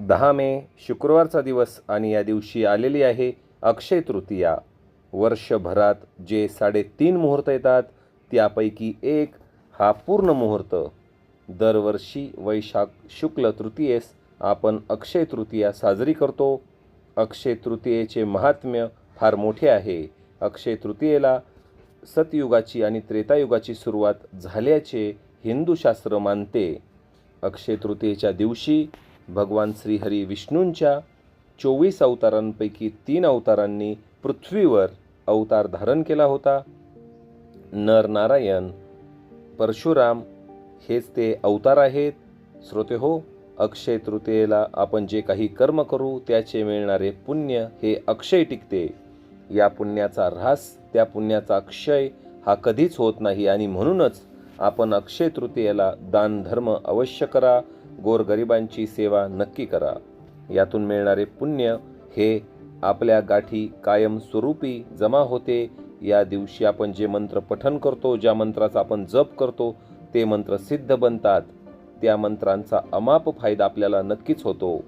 दहा मे शुक्रवारचा दिवस आणि या दिवशी आलेली आहे अक्षय तृतीया. वर्षभरात जे साडेतीन मुहूर्त येतात त्यापैकी एक हा पूर्ण मुहूर्त. दरवर्षी वैशाख शुक्ल तृतीयेस आपण अक्षय तृतीया साजरी करतो. अक्षय तृतीयेचे महात्म्य फार मोठे आहे. अक्षय तृतीयेला सतयुगाची आणि त्रेतायुगाची सुरुवात झाल्याचे हिंदू शास्त्र मानते. अक्षय तृतीयेच्या दिवशी भगवान श्रीहरी विष्णूंच्या चोवीस अवतारांपैकी तीन अवतारांनी पृथ्वीवर अवतार धारण केला होता. नर नारायण परशुराम हेच ते अवतार आहेत. श्रोते हो अक्षय तृतीयेला आपण जे काही कर्म करू त्याचे मिळणारे पुण्य हे अक्षय टिकते. या पुण्याचा ऱ्हास त्या पुण्याचा अक्षय हा कधीच होत नाही आणि म्हणूनच आपण अक्षय तृतीयेला दान धर्म अवश्य करा. गोरगरिबांची सेवा नक्की करा. यातून मिळणारे पुण्य हे आपल्या गाठी कायमस्वरूपी जमा होते. या दिवशी आपण जे मंत्र पठन करतो ज्या मंत्राचा आपण जप करतो ते मंत्र सिद्ध बनतात. त्या मंत्रांचा अमाप फायदा आपल्याला नक्कीच होतो.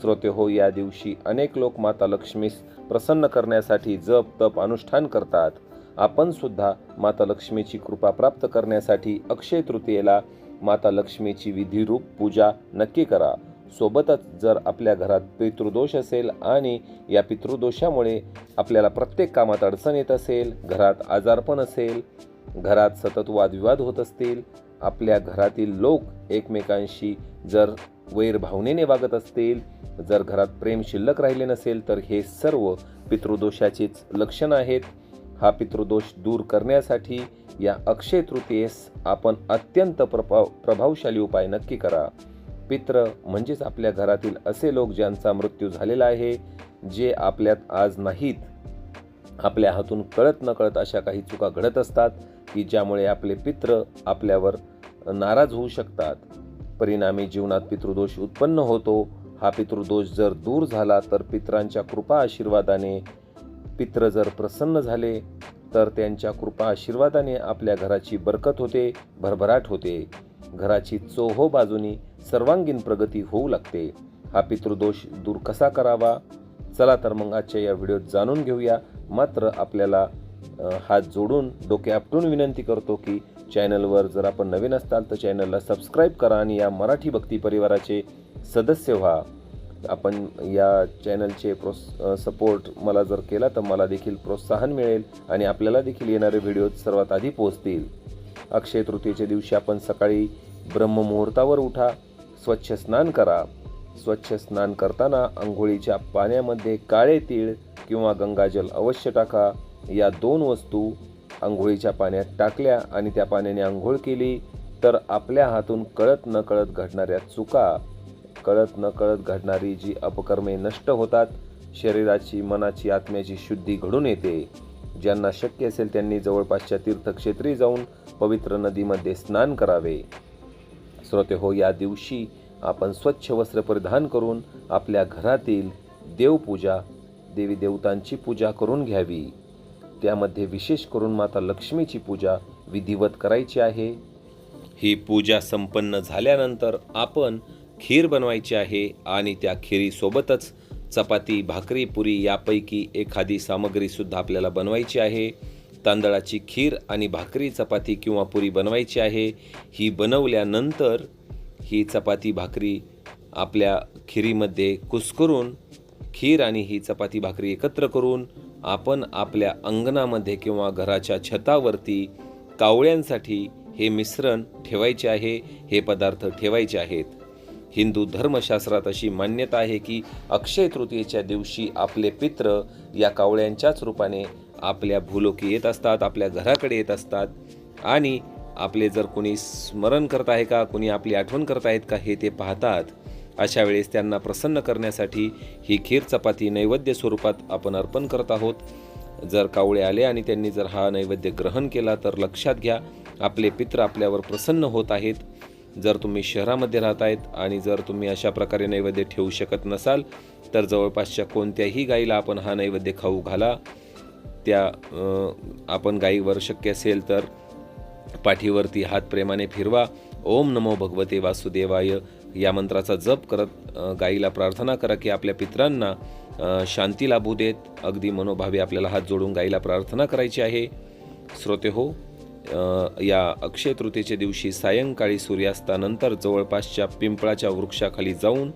श्रोते हो या दिवशी अनेक लोक माता लक्ष्मीस प्रसन्न करण्यासाठी जप तप अनुष्ठान करतात. आपण सुद्धा माता लक्ष्मीची कृपा प्राप्त करण्यासाठी अक्षय तृतीयेला माता लक्ष्मीची विधिरूप पूजा नक्की करा. सोबतच जर आपल्या घरात पितृदोष असेल आणि या पितृदोषामुळे आपल्याला प्रत्येक कामात अडचण येत असेल घरात आजारपण असेल घरात सतत वादविवाद होत असतील आपल्या घरातील लोक एकमेकांशी जर वैरभावनेने वागत असतील जर घरात प्रेम शिल्लक राहिले नसेल तर हे सर्व पितृदोषाचीच लक्षणं आहेत. हा पितृदोष दूर करण्यासाठी या अक्षय तृतीयेस आपण अत्यंत प्रभाव प्रभावशाली उपाय नक्की करा. पित्र म्हणजेच आपल्या घरातील असे लोक ज्यांचा मृत्यू झालेला आहे जे आपल्यात आज नाहीत. आपल्या हातून कळत न कळत अशा काही चुका घडत असतात की ज्यामुळे आपले पित्र आपल्यावर नाराज होऊ शकतात. परिणामी जीवनात पितृदोष उत्पन्न होतो. हा पितृदोष जर दूर झाला तर पित्रांच्या कृपा आशीर्वादाने पित्र जर प्रसन्न झाले तर त्यांच्या कृपा आशीर्वादाने आपल्या घराची बरकत होते भरभराट होते. घराची चोहो बाजूनी सर्वांगीण प्रगती होऊ लागते. हा पितृदोष दूर कसा करावा? चला तर मग आजच्या या व्हिडिओत जाणून घेऊया. मात्र आपल्याला हात जोडून डोके आपटून विनंती करतो की चॅनलवर जर आपण नवीन असताल तर चॅनलला सबस्क्राईब करा आणि या मराठी भक्ती परिवाराचे सदस्य व्हा. आपण या चॅनलचे प्रोस सपोर्ट मला जर केला तर मला देखील प्रोत्साहन मिळेल आणि आपल्याला देखील येणारे व्हिडिओ सर्वात आधी पोहोचतील. अक्षय तृतीयेच्या दिवशी आपण सकाळी ब्रह्ममुहूर्तावर उठा स्वच्छ स्नान करा. स्वच्छ स्नान करताना आंघोळीच्या पाण्यामध्ये काळे तीळ किंवा गंगाजल अवश्य टाका. या दोन वस्तू आंघोळीच्या पाण्यात टाकल्या आणि त्या पाण्याने आंघोळ केली तर आपल्या हातून कळत न कळत घडणाऱ्या चुका कळत न कळत घडणारी जी अपकर्मे नष्ट होतात शरीराची मनाची आत्म्याची शुद्धी घडून येते. ज्यांना शक्य असेल त्यांनी जवळपासच्या तीर्थक्षेत्री जाऊन पवित्र नदीमध्ये स्नान करावे. श्रोते हो या दिवशी आपण स्वच्छ वस्त्र परिधान करून आपल्या घरातील देवपूजा देवी देवतांची पूजा करून घ्यावी. त्यामध्ये विशेष करून माता लक्ष्मीची पूजा विधिवत करायची आहे. ही पूजा संपन्न झाल्यानंतर आपण खीर बनवायची आहे आणि त्या खिरीसोबतच चपाती भाकरी पुरी यापैकी एखादी सामग्रीसुद्धा आपल्याला बनवायची आहे. तांदळाची खीर आणि भाकरी चपाती किंवा पुरी बनवायची आहे. ही बनवल्यानंतर ही चपाती भाकरी आपल्या खिरीमध्ये कुस्करून खीर आणि ही चपाती भाकरी एकत्र करून आपण आपल्या अंगणामध्ये किंवा घराच्या छतावरती कावळ्यांसाठी हे मिश्रण ठेवायचे आहे. हे पदार्थ ठेवायचे आहेत. हिंदू धर्मशास्त्रात अशी मान्यता आहे की अक्षय तृतीयेच्या दिवशी आपले पित्र या कावळ्यांच्याच रूपाने आपल्या भूलोकी येत असतात आपल्या घराकडे येत असतात. आणि आपले जर कोणी स्मरण करत आहे का कोणी आपली आठवण करत आहेत का हे ते पाहतात. अशा वेळेस त्यांना प्रसन्न करण्यासाठी ही खीर चपाती नैवेद्य स्वरूपात आपण अर्पण करत आहोत. जर कावळे आले आणि त्यांनी जर हा नैवेद्य ग्रहण केला तर लक्षात घ्या आपले पित्र आपल्यावर प्रसन्न होत आहेत. जर तुम्ही शहरामध्ये राहत आहेत आणि जर तुम्ही अशा प्रकारे नैवेद्य ठेवू शकत नसाल तर जवळपासच्या कोणत्याही गाईला आपण हा नैवेद्य खाऊ घाला. त्या आपण गाईवर शक्य असेल तर पाठीवरती हात प्रेमाने फिरवा. ओम नमो भगवते वासुदेवाय. या मंत्राचा जप करत गाईला प्रार्थना करा की आपल्या पित्रांना शांती लाभू देत. अगदी मनोभावे आपल्याला हात जोडून गाईला प्रार्थना करायची आहे. श्रोते हो या अक्षय तृतीयेच्या दिवशी सायंकाळी सूर्यास्तानंतर जवळपासच्या पिंपळाच्या वृक्षाखाली जाऊन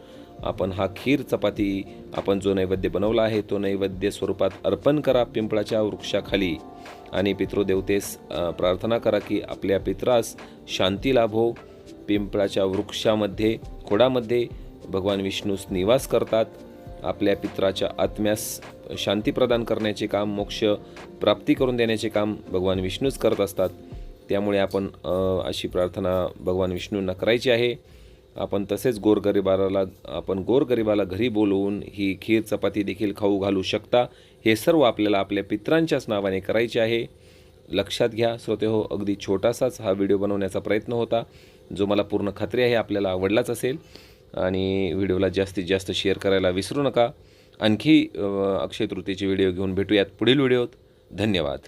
आपण हा खीर चपाती आपण जो नैवेद्य बनवला आहे तो नैवेद्य स्वरूपात अर्पण करा पिंपळाच्या वृक्षाखाली. आणि पितृदेवतेस प्रार्थना करा की आपल्या पित्रास शांती लाभो. पिंपळाच्या वृक्षामध्ये खोडामध्ये भगवान विष्णूस निवास करतात. आपल्या पित्राच्या आत्म्यास शांती प्रदान करण्याचे काम मोक्ष प्राप्ती करून देण्याचे काम भगवान विष्णूच करत असतात. त्यामुळे आपण अशी प्रार्थना भगवान विष्णूंना करायची आहे. आपण तसेच गोरगरिबाला आपण गोरगरिबाला घरी बोलवून ही खीर चपाती देखील खाऊ घालू शकता. हे सर्व आपल्याला आपल्या पित्रांच्याच नावाने करायचे आहे. लक्षात घ्या श्रोते हो अगदी छोटासाच हा व्हिडिओ बनवण्याचा प्रयत्न होता. जो मला पूर्ण खात्री आहे आपल्याला आवडलाच असेल. आणि व्हिडिओला जास्तीत जास्त शेअर करायला विसरू नका. आणखी अक्षय तृतीयेचे व्हिडिओ घेऊन भेटूयात पुढील व्हिडिओत. धन्यवाद.